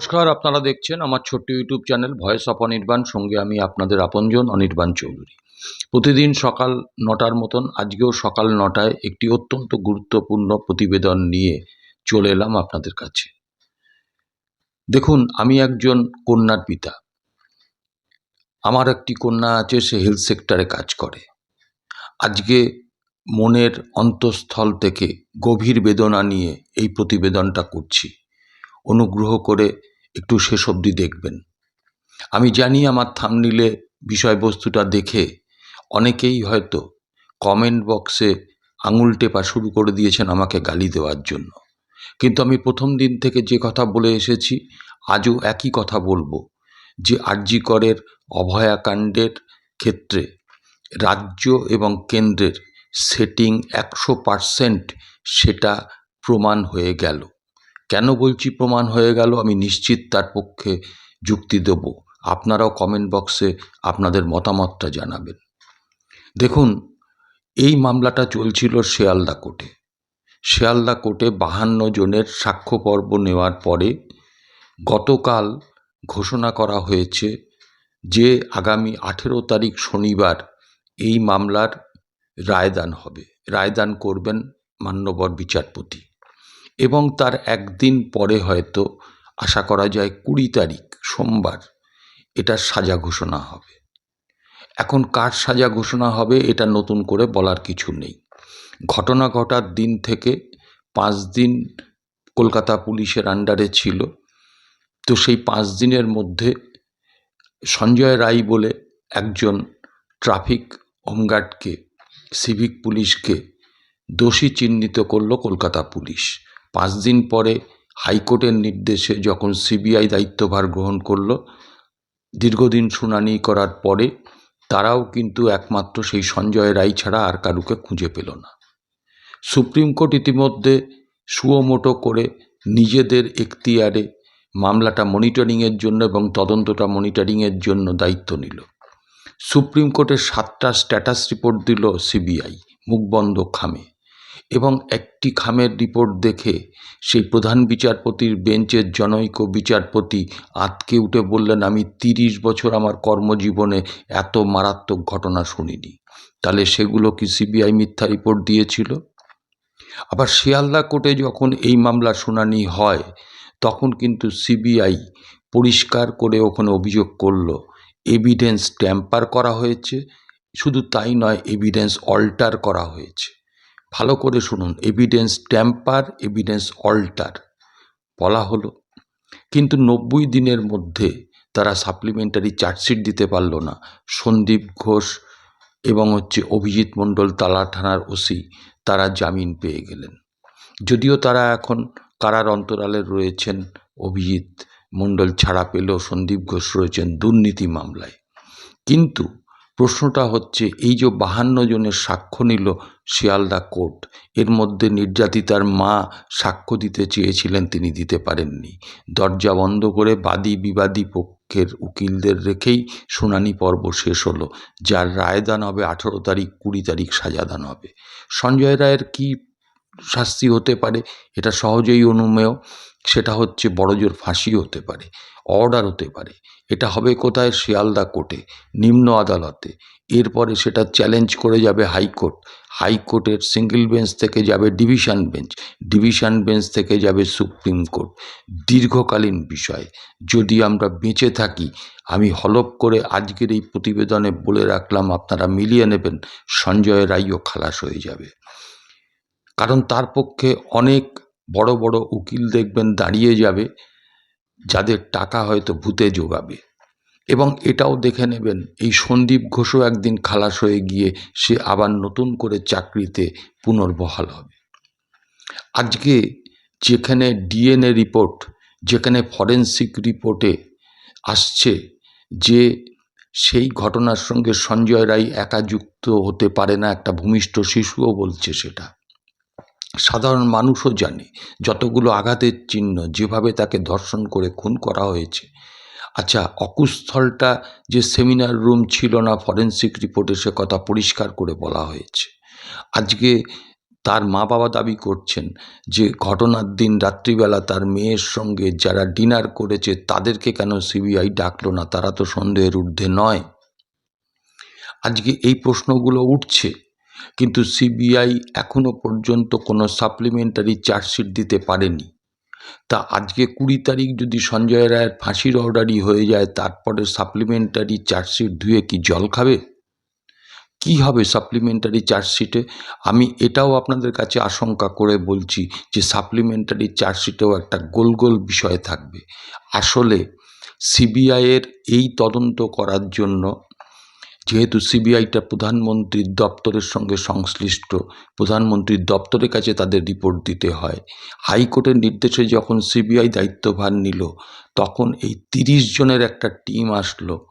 নমস্কার, আপনারা দেখছেন আমার ছোট্ট YouTube channel voice of Anirban. সঙ্গে আমি আপনাদের আপনজন অনির্বাণ চৌধুরী। প্রতিদিন সকাল নটার মতন, আজকেও সকাল নটায় একটি অত্যন্ত গুরুত্বপূর্ণ প্রতিবেদন নিয়ে চলে এলাম আপনাদের কাছে। দেখুন, আমি একজন কন্যার পিতা। আমার একটি কন্যা আছে, সে হেলথ সেক্টরে কাজ করে। আজকে মনের অন্তঃস্থল থেকে গভীর বেদনা নিয়ে এই প্রতিবেদনটা করছি। অনুগ্রহ করে একটু শেষ অবধি দেখবেন। আমি জানি আমার থামনিলে বিষয়বস্তুটা দেখে অনেকেই হয়তো কমেন্ট বক্সে আঙুল টেপা শুরু করে দিয়েছেন আমাকে গালি দেওয়ার জন্য। কিন্তু আমি প্রথম দিন থেকে যে কথা বলে এসেছি, আজও একই কথা বলব যে আরজি করের অভয়াকাণ্ডের ক্ষেত্রে রাজ্য এবং কেন্দ্রের সেটিং একশো পারসেন্ট সেটা প্রমাণ হয়ে গেল। কেন বলছি প্রমাণ হয়ে গেল আমি নিশ্চিত তার পক্ষে যুক্তি দেব। আপনারাও কমেন্ট বক্সে আপনাদের মতামতটা জানাবেন। দেখুন, এই মামলাটা চলছিল শিয়ালদা কোর্টে। শিয়ালদা কোর্টে বাহান্ন জনের সাক্ষ্য পর্ব নেওয়ার পরে গতকাল ঘোষণা করা হয়েছে যে আগামী আঠেরো তারিখ শনিবার এই মামলার রায়দান হবে। রায়দান করবেন মান্যবর বিচারপতি। এবং তার একদিন পরে হয়তো, আশা করা যায় কুড়ি তারিখ, সোমবার এটার সাজা ঘোষণা হবে। এখন কার সাজা ঘোষণা হবে, এটা নতুন করে বলার কিছু নেই। ঘটনা ঘটার দিন থেকে পাঁচ দিন কলকাতা পুলিশের আন্ডারে ছিল। তো সেই পাঁচ দিনের মধ্যে সঞ্জয় রায় বলে একজন ট্রাফিক হোমগার্ডকে, সিভিক পুলিশকে দোষী চিহ্নিত করল কলকাতা পুলিশ। পাঁচ দিন পরে হাইকোর্টের নির্দেশে যখন সিবিআই দায়িত্বভার গ্রহণ করল, দীর্ঘদিন শুনানি করার পরে তারাও কিন্তু একমাত্র সেই সঞ্জয় রায় ছাড়া আর কারুকে খুঁজে পেল না। সুপ্রিম কোর্ট ইতিমধ্যে সুয়োমোটো করে নিজেদের এখতিয়ারে মামলাটা মনিটরিংয়ের জন্য এবং তদন্তটা মনিটরিংয়ের জন্য দায়িত্ব নিল। সুপ্রিম কোর্টের সাতটা স্ট্যাটাস রিপোর্ট দিল সিবিআই মুখবন্ধ খামে। এবং একটি খামের রিপোর্ট দেখে সেই প্রধান বিচারপতির বেঞ্চের জনৈক বিচারপতি আতকে উঠে বললেন, আমি তিরিশ বছর আমার কর্মজীবনে এত মারাত্মক ঘটনা শুনিনি। তাহলে সেগুলো কি সিবিআই মিথ্যা রিপোর্ট দিয়েছিল? আবার শিয়ালদা কোর্টে যখন এই মামলা শুনানি হয়, তখন কিন্তু সিবিআই পরিষ্কার করে ওখানে অভিযোগ করল, এভিডেন্স ট্যাম্পার করা হয়েছে। শুধু তাই নয়, এভিডেন্স অল্টার করা হয়েছে। ভালো করে শুনুন এভিডেন্স ট্যাম্পার এভিডেন্স অল্টার বলা হলো। কিন্তু নব্বই দিনের মধ্যে তারা সাপ্লিমেন্টারি চার্জশিট দিতে পারল না। সন্দীপ ঘোষ এবং হচ্ছে অভিজিৎ মণ্ডল, তালা থানার ওসি, তারা জামিন পেয়ে গেলেন। যদিও তারা এখন কারার অন্তরালে রয়েছেন, অভিজিৎ মণ্ডল ছাড়া পেলেও সন্দীপ ঘোষ রয়েছেন দুর্নীতি মামলায়। কিন্তু প্রশ্নটা হচ্ছে, এই যে বাহান্ন জনের সাক্ষ্য নিল শিয়ালদা কোর্ট, এর মধ্যে নির্যাতিতার মা সাক্ষ্য দিতে চেয়েছিলেন, তিনি দিতে পারেননি। দরজা বন্ধ করে বাদী বিবাদী পক্ষের উকিলদের রেখেই শুনানি পর্ব শেষ হলো, যার রায়দান হবে আঠেরো তারিখ, কুড়ি তারিখ সাজাদান হবে। সঞ্জয় রায়ের কি শাস্তি হতে পারে, এটা সহজেই অনুমেয়। সেটা হচ্ছে বড়জোর ফাঁসি হতে পারে, অর্ডার হতে পারে। এটা হবে কোথায়? শিয়ালদা কোর্টে, নিম্ন আদালতে। এরপরে সেটা চ্যালেঞ্জ করে যাবে হাইকোর্ট। হাইকোর্টের সিঙ্গেল বেঞ্চ থেকে যাবে ডিভিশন বেঞ্চ। ডিভিশন বেঞ্চ থেকে যাবে সুপ্রিম কোর্ট। দীর্ঘকালীন বিষয়। যদি আমরা বেঁচে থাকি, আমি হলপ করে আজকের এই প্রতিবেদনে বলে রাখলাম, আপনারা মিলিয়ে নেবেন, সঞ্জয় রায়ও খালাস হয়ে যাবে। কারণ তার পক্ষে অনেক বড় বড় উকিল দেখবেন দাঁড়িয়ে যাবে, যাদের টাকা হয়তো ভূতে যোগাবে এবং এটাও দেখে নেবেন, এই সন্দীপ ঘোষও একদিন খালাস হয়ে গিয়ে সে আবার নতুন করে চাকরিতে পুনর্বহাল হবে। আজকে যেখানে ডিএনএ রিপোর্ট, যেখানে ফরেন্সিক রিপোর্টে আসছে যে সেই ঘটনার সঙ্গে সঞ্জয় রায় একা যুক্ত হতে পারে না, একটা ভূমিষ্ঠ শিশুও বলছে সেটা। সাধারণ মানুষও জানে, যতগুলো আঘাতের চিহ্ন যেভাবে তাকে ধর্ষণ করে খুন করা হয়েছে। আচ্ছা অকুস্থলটা যে সেমিনার রুম ছিল না, ফরেন্সিক রিপোর্টে সে কথা পরিষ্কার করে বলা হয়েছে। আজকে তার মা বাবা দাবি করছেন যে, ঘটনার দিন রাত্রিবেলা তার মেয়ের সঙ্গে যারা ডিনার করেছে, তাদেরকে কেন সিবিআই ডাকলো না? তারা তো সন্দেহের ঊর্ধ্বে নয়। আজকে এই প্রশ্নগুলো উঠছে। কিন্তু সিবিআই এখনও পর্যন্ত কোনো সাপ্লিমেন্টারি চার্জশিট দিতে পারেনি। তা আজকে কুড়ি তারিখ যদি সঞ্জয় রায়ের ফাঁসির অর্ডারই হয়ে যায়, তারপরে সাপ্লিমেন্টারি চার্জশিট ধুয়ে কি জল খাবে? কি হবে সাপ্লিমেন্টারি চার্জশিটে? আমি এটাও আপনাদের কাছে আশঙ্কা করে বলছি যে সাপ্লিমেন্টারি চার্জশিটেও একটা গোল গোল বিষয় থাকবে। আসলে সিবিআইয়ের এই তদন্ত করার জন্য যেহেতু সিবিআইটা প্রধানমন্ত্রীর দপ্তরের সঙ্গে সংশ্লিষ্ট, প্রধানমন্ত্রীর দপ্তরের কাছে তাদের রিপোর্ট দিতে হয়। হাইকোর্টের নির্দেশে যখন সিবিআই দায়িত্বভার নিল, তখন এই তিরিশ জনের একটা টিম আসলো,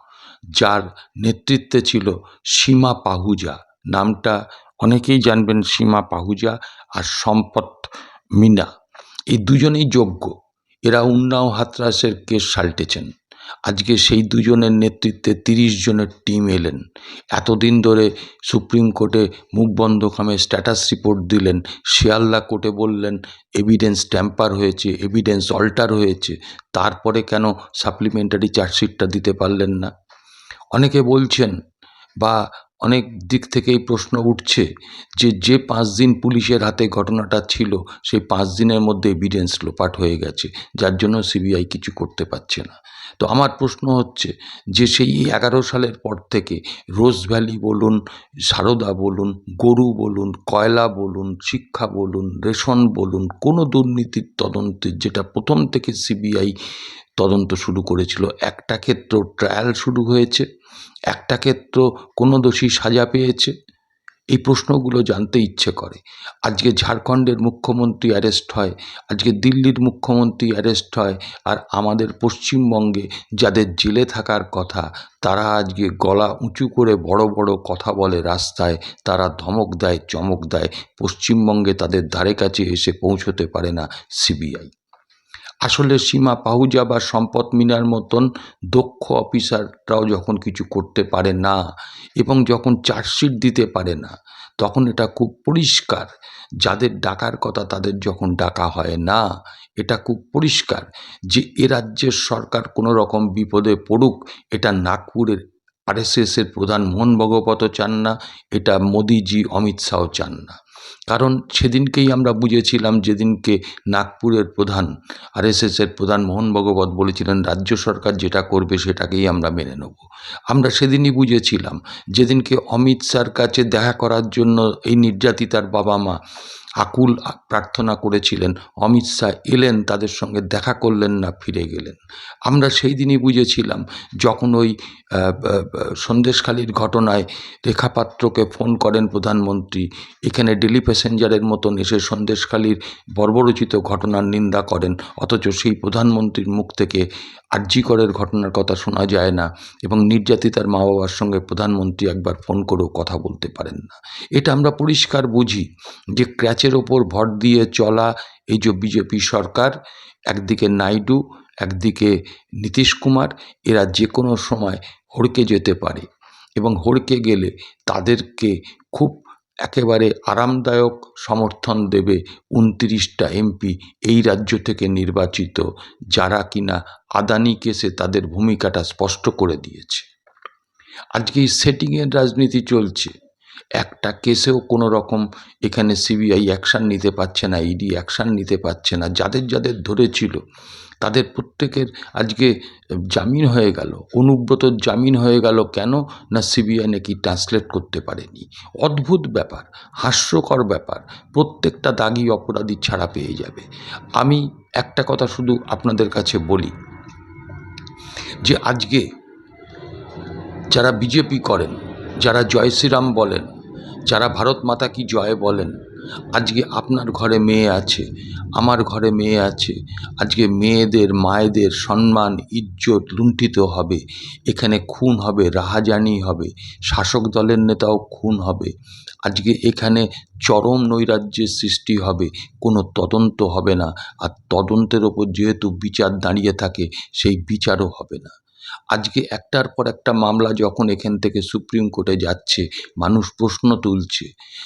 যার নেতৃত্বে ছিল সীমা পাহুজা। নামটা অনেকেই জানবেন, সীমা পাহুজা আর সম্পদ মিনা। এই দুজনেই যোগ্য। এরা উন্নাও হাতরাসের কেস সাল্টেছেন। আজকে সেই দুজনের নেতৃত্বে তিরিশ জনের টিম এলেন। এতদিন ধরে সুপ্রিম কোর্টে মুখ বন্ধ খামে স্ট্যাটাস রিপোর্ট দিলেন, শিয়ালদা কোর্টে বললেন এভিডেন্স ট্যাম্পার হয়েছে এভিডেন্স অল্টার হয়েছে, তারপরে কেন সাপ্লিমেন্টারি চার্জশিটটা দিতে পারলেন না? অনেকে বলছেন, বা অনেক দিক থেকেই প্রশ্ন উঠছে যে যে পাঁচ দিন পুলিশের হাতে ঘটনাটা ছিল সেই পাঁচ দিনের মধ্যে এভিডেন্স লোপাট হয়ে গেছে, যার জন্য সিবিআই কিছু করতে পারছে না। তো আমার প্রশ্ন হচ্ছে যে, সেই এগারো সালের পর থেকে রোজ ভ্যালি বলুন, সারদা বলুন, গরু বলুন, কয়লা বলুন, শিক্ষা বলুন, রেশন বলুন, কোনো দুর্নীতির তদন্তের যেটা প্রথম থেকে সিবিআই তদন্ত শুরু করেছিল। একটা ক্ষেত্র ট্রায়াল শুরু হয়েছে, একটা ক্ষেত্র কোনো দোষী সাজা পেয়েছে। এই প্রশ্নগুলো জানতে ইচ্ছে করে। আজকে ঝাড়খণ্ডের মুখ্যমন্ত্রী অ্যারেস্ট হয়, আজকে দিল্লির মুখ্যমন্ত্রী অ্যারেস্ট হয়, আর আমাদের পশ্চিমবঙ্গে যাদের জেলে থাকার কথা, তারা আজকে গলা উঁচু করে বড় বড় কথা বলে রাস্তায়, তারা ধমক দেয়, চমক দেয়। পশ্চিমবঙ্গে তাদের ধারে কাছে এসে পৌঁছতে পারে না সিবিআই। আসলে সীমা পাহুজা বা সম্পদ মিনার মতন দক্ষ অফিসাররাও যখন কিছু করতে পারে না এবং যখন চার্জশিট দিতে পারে না, তখন এটা খুব পরিষ্কার। যাদের ডাকার কথা তাদের যখন ডাকা হয় না, এটা খুব পরিষ্কার যে এ রাজ্যের সরকার কোনো রকম বিপদে পড়ুক, এটা নাগপুরের আরএসএসের প্রধান মোহন ভগবত চান না, এটা মোদিজি অমিত শাহ চান না। কারণ সেদিনকেই আমরা বুঝেছিলাম যেদিনকে নাগপুরের প্রধান আরএসএসের প্রধান মোহন ভগবত বলেছিলেন, রাজ্য সরকার যেটা করবে সেটাকেই আমরা মেনে নেব। আমরা সেদিনই বুঝেছিলাম যেদিনকে অমিত শাহর কাছে দেখা করার জন্য এই নির্যাতিতার বাবা মা আকুল প্রার্থনা করেছিলেন। অমিত শাহ এলেন, তাদের সঙ্গে দেখা করলেন না, ফিরে গেলেন। আমরা সেই দিনই বুঝেছিলাম, যখন ওই সন্দেশখালীর ঘটনায় রেখাপাত্রকে ফোন করেন প্রধানমন্ত্রী, এখানে ডেলি প্যাসেঞ্জারের মতন এসে সন্দেশখালীর বর্বরচিত ঘটনার নিন্দা করেন, অথচ সেই প্রধানমন্ত্রীর মুখ থেকে আর্যিকরের ঘটনার কথা শোনা যায় না এবং নির্যাতিতার মা বাবার সঙ্গে প্রধানমন্ত্রী একবার ফোন করেও কথা বলতে পারেন না। এটা আমরা পরিষ্কার বুঝি যে ক্র্যাচের ওপর ভর দিয়ে চলা এই যে বিজেপি সরকার, একদিকে নাইডু, একদিকে নীতিশ কুমার, এরা যে কোনো সময় হড়কে যেতে পারে এবং হড়কে গেলে তাদেরকে খুব একেবারে আরামদায়ক সমর্থন দেবে উনত্রিশটা এমপি এই রাজ্য থেকে নির্বাচিত, যারা কিনা আদানি কেসে তাদের ভূমিকাটা স্পষ্ট করে দিয়েছে। আজকে এই সেটিংয়ের রাজনীতি চলছে। একটা কেসেও কোনো রকম এখানে সিবিআই অ্যাকশান নিতে পারছে না ইডি অ্যাকশান নিতে পারছে না। যাদের যাদের ধরেছিল, তাদের প্রত্যেকের আজকে জামিন হয়ে গেল। অনুব্রতর জামিন হয়ে গেল কেন? না সিবিআই নাকি ট্রান্সলেট করতে পারেনি। অদ্ভুত ব্যাপার, হাস্যকর ব্যাপার, প্রত্যেকটা দাগি অপরাধী ছাড়া পেয়ে যাবে। আমি একটা কথা শুধু আপনাদের কাছে বলি, যে আজকে যারা বিজেপি করেন যারা জয় শ্রীরাম বলেন, যারা ভারত মাতা কি জয় বলেন, আজকে আপনার ঘরে মেয়ে আছে, আমার ঘরে মেয়ে আছে, আজকে মেয়েদের, মায়েদের সম্মান, ইজ্জত লুণ্ঠিত হবে, এখানে খুন হবে, রাহাজানি হবে, শাসক দলের নেতাও খুন হবে, আজকে এখানে চরম নৈরাজ্যের সৃষ্টি হবে, কোনো তদন্ত হবে না, আর তদন্তের ওপর যেহেতু বিচার দাঁড়িয়ে থাকে, সেই বিচারও হবে না। আজকে একটার পর একটা মামলা যখন এখান থেকে সুপ্রিম কোর্টে যাচ্ছে, মানুষ প্রশ্ন তুলছে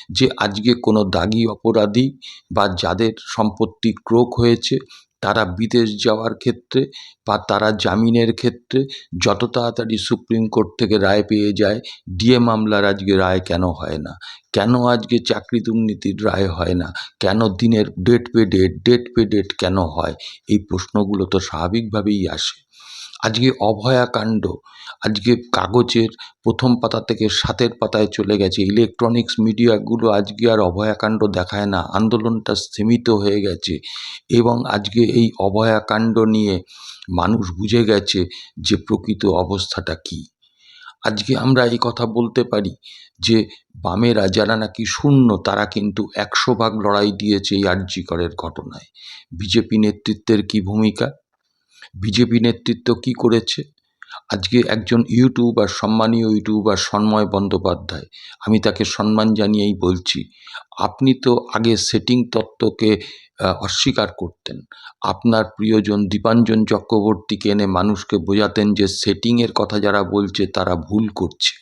যে আজকে কোনো দাগি অপরাধী বা যাদের সম্পত্তি ক্রোক হয়েছে, তারা বিদেশ যাওয়ার ক্ষেত্রে বা তারা জামিনের ক্ষেত্রে যত তাড়াতাড়ি সুপ্রিম কোর্ট থেকে রায় পেয়ে যায়, ডিএ মামলার আজকে রায় কেন হয় না? কেন আজকে চাকরি দুর্নীতির রায় হয় না? কেন দিনের ডেট পে ডেট ডেট পে ডেট কেন হয়? এই প্রশ্নগুলো তো স্বাভাবিকভাবেই আসে। আজকে অভয়াকাণ্ড আজকে কাগজের প্রথম পাতা থেকে সাতের পাতায় চলে গেছে। ইলেকট্রনিক্স মিডিয়াগুলো আজকে আর অভয়াকাণ্ড দেখায় না। আন্দোলনটা স্থিমিত হয়ে গেছে এবং আজকে এই অভয়াকাণ্ড নিয়ে মানুষ বুঝে গেছে যে প্রকৃত অবস্থাটা কী। আজকে আমরা এই কথা বলতে পারি যে বামেরা যারা নাকি শূন্য, তারা কিন্তু একশো ভাগ লড়াই দিয়েছে এই আরজি করের ঘটনায়। বিজেপি নেতৃত্বের কি ভূমিকা? বিজেপি নেতৃত্ব কি করেছে? আজকে একজন ইউটিউবার, সম্মানীয় ইউটিউবার সন্ময় বন্দ্যোপাধ্যায়, আমি তাকে সম্মান জানিয়েই বলছি, আপনি তো আগে সেটিং তত্ত্বকে অস্বীকার করতেন। আপনার প্রিয়জন দীপাঞ্জন চক্রবর্তীকে এনে মানুষকে বোঝাতেন যে সেটিংয়ের কথা যারা বলছে তারা ভুল করছে।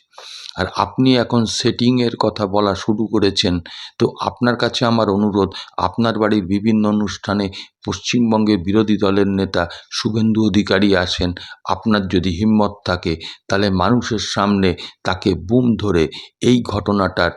আর আপনি এখন সেটিংয়ের কথা বলা শুরু করেছেন, তো আপনার কাছে আমার অনুরোধ, আপনার বাড়ির বিভিন্ন অনুষ্ঠানে পশ্চিমবঙ্গের বিরোধী দলের নেতা শুভেন্দু অধিকারী আসেন, আপনার যদি হিম্মত থাকে, তাহলে মানুষের সামনে তাকে বুম ধরে এই ঘটনাটার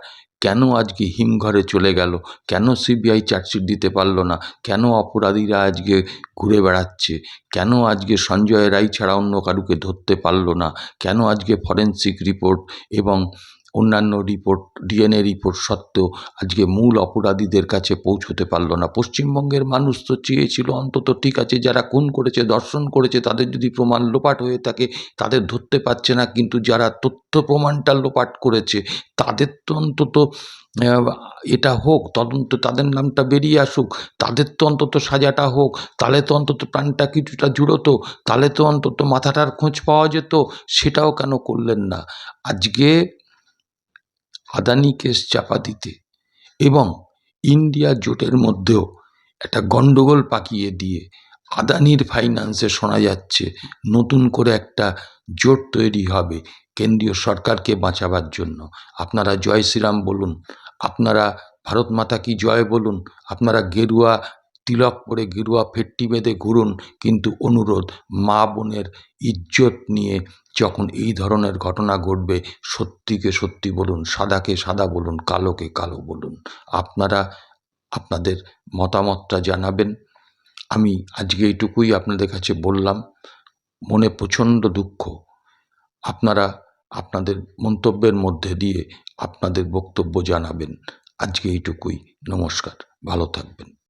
কেন আজকে হিমঘরে চলে গেল? কেন সিবিআই চার্জশিট দিতে পারল না? কেন অপরাধীরা আজকে ঘুরে বেড়াচ্ছে? কেন আজকে সঞ্জয় রায় ছাড়া অন্য কারুকে ধরতে পারল না? কেন আজকে ফরেন্সিক রিপোর্ট এবং অন্যান্য রিপোর্ট ডিএনএ রিপোর্ট সত্ত্বেও আজকে মূল অপরাধীদের কাছে পৌঁছতে পারল না। পশ্চিমবঙ্গের মানুষ তো চেয়েছিল অন্তত ঠিক আছে, যারা খুন করেছে, দর্শন করেছে, তাদের যদি প্রমাণ লোপাট হয়ে থাকে, তাদের ধরতে পারছে না। কিন্তু যারা তথ্য প্রমাণটা লোপাট করেছে, তাদের তো অন্তত এটা হোক, তদন্ত, তাদের নামটা বেরিয়ে আসুক, তাদের তো অন্তত সাজাটা হোক, তাহলে তো অন্তত প্রাণটা কিছুটা জুড়তো, তাহলে তো অন্তত মাথাটার খোঁজ পাওয়া যেত, সেটাও কেন করলেন না? আজকে আদানি কেস চাপা দিতে এবং ইন্ডিয়া জোটের মধ্যেও একটা গণ্ডগোল পাকিয়ে দিয়ে আদানির ফাইন্যান্সে শোনা যাচ্ছে নতুন করে একটা জোট তৈরি হবে কেন্দ্রীয় সরকারকে বাঁচাবার জন্য। আপনারা জয় শ্রীরাম বলুন, আপনারা ভারত মাতা কি জয় বলুন, আপনারা গেরুয়া তিলক পরে গেরুয়া ফেট্টি বেঁধে ঘুরুন, কিন্তু অনুরোধ, মা বোনের ইজ্জত নিয়ে যখন এই ধরনের ঘটনা ঘটবে, সত্যিকে সত্যি বলুন, সাদাকে সাদা বলুন, কালোকে কালো বলুন, আপনারা আপনাদের মতামতটা জানাবেন। আমি আজকে এইটুকুই আপনাদের কাছে বললাম। মনে প্রচণ্ড দুঃখ। আপনারা আপনাদের মন্তব্যের মধ্যে দিয়ে আপনাদের বক্তব্য জানাবেন। আজকে এইটুকুই। নমস্কার। ভালো থাকবেন।